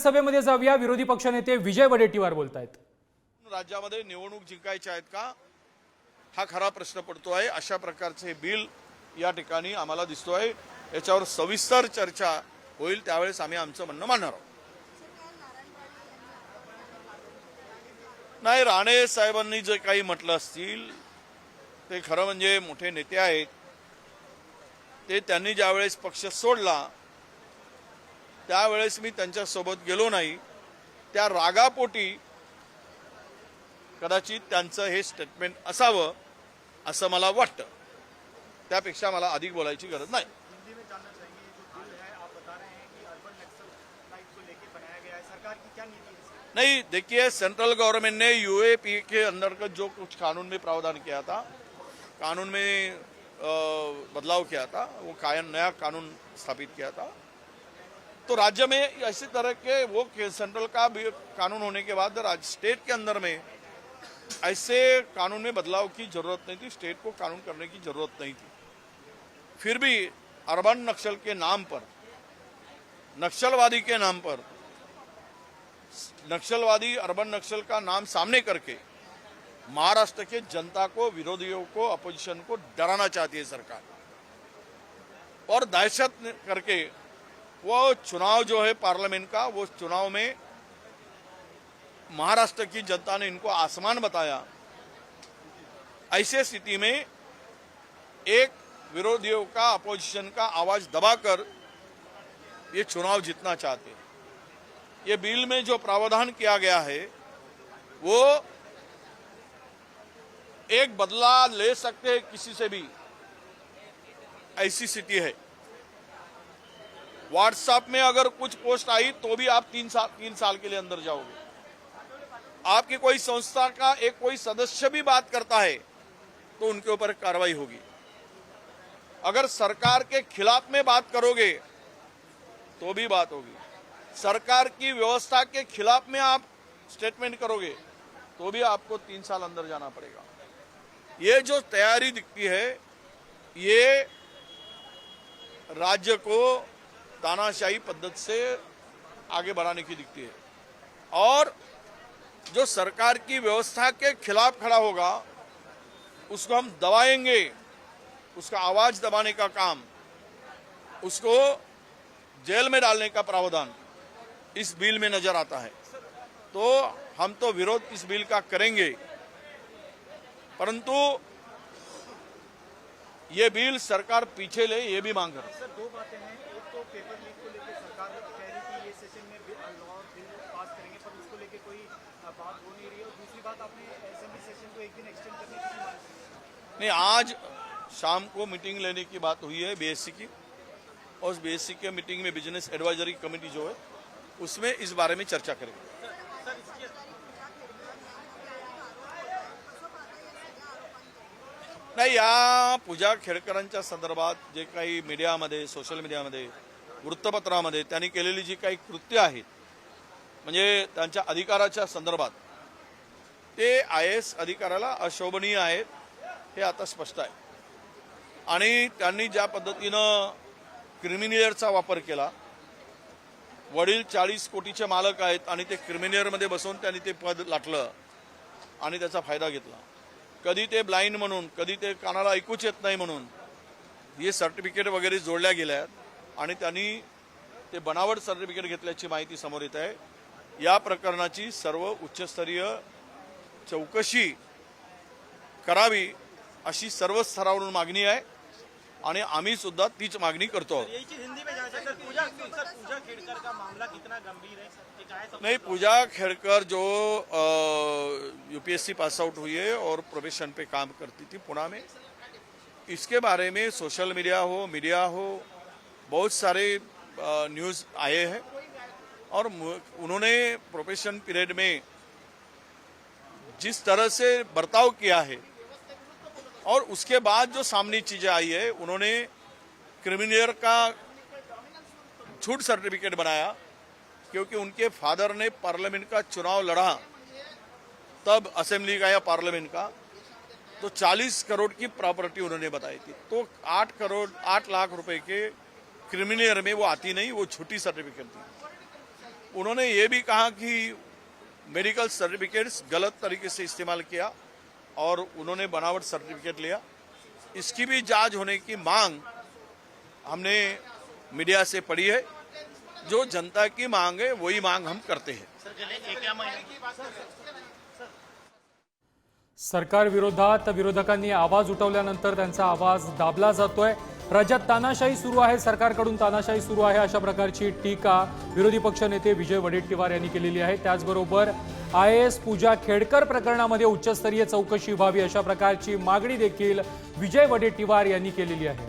विधानसभेमध्ये जाऊया. विरोधी पक्षनेते विजय वडेट्टीवार बोलतायत. राज्यामध्ये निवडणूक जिंकायच्या आहेत का? हा खरा प्रश्न पडतो आहे. अशा प्रकारचे बिल या ठिकाणी आम्हाला दिसतो आहे याच्यावर सविस्तर चर्चा होईल. त्यावेळेस आम्ही आमचं म्हणणं मांडणार आहोत. नाही राणे साहेबांनी जे काही म्हटलं असतील ते खरं म्हणजे मोठे नेते आहेत. ते त्यांनी ज्यावेळेस पक्ष सोडला त्यावेळेस मी त्यांच्यासोबत गेलो नाही. त्या रागापोटी कदाचित त्यांचं हे स्टेटमेंट असावं असं मला वाटतं. त्यापेक्षा मला अधिक बोलायची गरज नाही? नहीं देखिए सेंट्रल गवर्नमेंट ने यूएपी के अंतर्गत जो कुछ कानून में प्रावधान किया था कानून में बदलाव किया था वो कायन नया कानून स्थापित किया था तो राज्य में इसी तरह के वो सेंट्रल का भी कानून होने के बाद राज्य स्टेट के अंदर में ऐसे कानून में बदलाव की ज़रूरत नहीं थी, स्टेट को कानून करने की ज़रूरत नहीं थी। फिर भी अर्बन नक्सल के नाम पर, नक्सलवादी के नाम पर, नक्सलवादी अर्बन नक्सल का नाम सामने करके महाराष्ट्र के जनता को, विरोधियों को, अपोजिशन को डराना चाहती है सरकार। और दहशत करके वो चुनाव जो है पार्लियामेंट का, वो चुनाव में महाराष्ट्र की जनता ने इनको आसमान बताया। ऐसे स्थिति में एक विरोधियों का, अपोजिशन का आवाज़ दबाकर ये चुनाव जीतना चाहते हैं। ये बिल में जो प्रावधान किया गया है, वो एक बदला ले सकते हैं किसी से भी। ऐसी स्थिति है। व्हाट्सएप में अगर कुछ पोस्ट आई तो भी आप तीन साल तीन साल के लिए अंदर जाओगे। आपकी कोई संस्था का एक कोई सदस्य भी बात करता है तो उनके ऊपर कार्रवाई होगी। अगर सरकार के खिलाफ में बात करोगे तो भी बात होगी। सरकार की व्यवस्था के खिलाफ में आप स्टेटमेंट करोगे तो भी आपको तीन साल अंदर जाना पड़ेगा। ये जो तैयारी दिखती है, ये राज्य को तानाशाही पद्धत से आगे बढ़ाने की दिखती है। और जो सरकार की व्यवस्था के खिलाफ खड़ा होगा, उसको हम दबाएँगे, उसका आवाज़ दबाने का काम, उसको जेल में डालने का प्रावधान इस बिल में नज़र आता है। तो हम तो विरोध इस बिल का करेंगे, परंतु ये बिल सरकार पीछे ले ये भी मांग रहा है। सर दो बातें हैं। एक तो पेपर लीक को लेकर सरकार कह रही थी ये सेशन में बिल लॉ बिल पास करेंगे पर उसको लेकर कोई बात हो नहीं रही। है और दूसरी बात आपने असेंबली सेशन को एक दिन एक्सटेंड करने की मांग की। नहीं आज शाम को मीटिंग लेने की बात हुई है बीएससी की। और उस बीएससी के मीटिंग में बिज़नेस एडवाइजरी कमेटी जो है उसमें इस बारे में चर्चा करेंगे। नाही या पूजा खेडकरांच्या संदर्भात जे काही मीडियामध्ये सोशल मीडियामध्ये वृत्तपत्रामध्ये त्यांनी केलेली जी काही कृत्य आहेत म्हणजे त्यांच्या अधिकाराच्या संदर्भात ते आय एस अधिकाराला अशोभनीय आहेत हे आता स्पष्ट आहे. आणि त्यांनी ज्या पद्धतीनं क्रिमिनियरचा वापर केला वडील चाळीस कोटीचे मालक आहेत आणि ते क्रिमिनियरमध्ये बसून त्यांनी ते पद लाटलं आणि त्याचा फायदा घेतला. कधी ते ब्लाइंड म्हणून कधी ते कानाला ऐकूच येत नाही म्हणून हे सर्टिफिकेट वगैरे जोडल्या गेल्या आहेत आणि त्यांनी ते बनावट सर्टिफिकेट घेतल्याची माहिती समोर येत आहे. या प्रकरणाची सर्व उच्चस्तरीय चौकशी करावी अशी सर्व स्तरावरून मागणी आहे. आणि आम्ही सुद्धा तीच मागणी करतो आहोत. यही चीज़ हिंदी में जाना चाहिए सर पूजा सर पूजा खेड़कर का मामला कितना गंभीर है ये चाहे सब नहीं पूजा खेड़कर जो यूपीएससी पास आउट हुई है और प्रोफेशन पे काम करती थी पुणे में। इसके बारे में सोशल मीडिया हो मीडिया हो बहुत सारे न्यूज़ आए हैं। और उन्होंने प्रोफेशन पीरियड में जिस तरह से बर्ताव किया है और उसके बाद जो सामने चीज़ें आई है, उन्होंने क्रिमिनियर का झूठ सर्टिफिकेट बनाया, क्योंकि उनके फादर ने पार्लियामेंट का चुनाव लड़ा, तब असेंबली का या पार्लियामेंट का तो 40 करोड़ की प्रॉपर्टी उन्होंने बताई थी। तो 8 करोड़ 8 लाख रुपए के क्रिमिनियर में वो आती नहीं, वो छोटी सर्टिफिकेट थी। उन्होंने ये भी कहा कि मेडिकल सर्टिफिकेट्स गलत तरीके से इस्तेमाल किया और उन्होंने बनावट सर्टिफिकेट लिया। इसकी भी जाँच होने की मांग हमने मीडिया से पढ़ी है। जो जनता की मांग है वही मांग हम करते हैं। सरकार विरोधात विरोधकांनी आवाज़ उठवल्यानंतर त्यांचा आवाज़ दाबला जातोय. राज्यात तानाशाही सुरू आहे सरकारकडून तानाशाही सुरू आहे अशा प्रकारची टीका विरोधी पक्ष पक्षनेते विजय वडेट्टीवार यांनी केलेली आहे. त्याचबरोबर आय एस पूजा खेडकर प्रकरणामध्ये उच्चस्तरीय चौकशी व्हावी अशा प्रकारची मागणी देखील विजय वडेट्टीवार यांनी केलेली आहे.